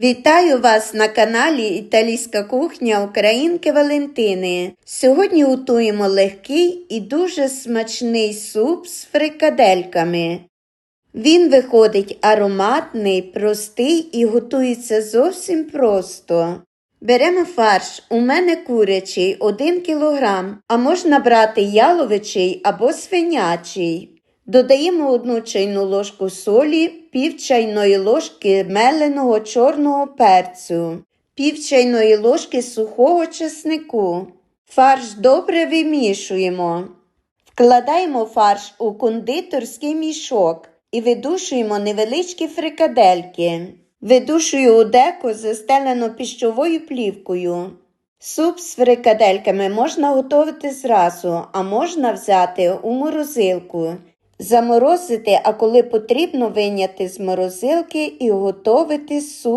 Вітаю вас на каналі Італійська кухня Українки Валентини. Сьогодні готуємо легкий і дуже смачний суп з фрикадельками. Він виходить ароматний, простий і готується зовсім просто. Беремо фарш, у мене курячий 1 кг, а можна брати яловичий або свинячий. Додаємо одну чайну ложку солі, пів чайної ложки меленого чорного перцю, пів чайної ложки сухого чеснику. Фарш добре вимішуємо. Вкладаємо фарш у кондитерський мішок і видушуємо невеличкі фрикадельки. Видушую у деко застелену піщовою плівкою. Суп з фрикадельками можна готувати зразу, а можна взяти у морозилку. Заморозити, а коли потрібно виняти з морозилки і готувати суп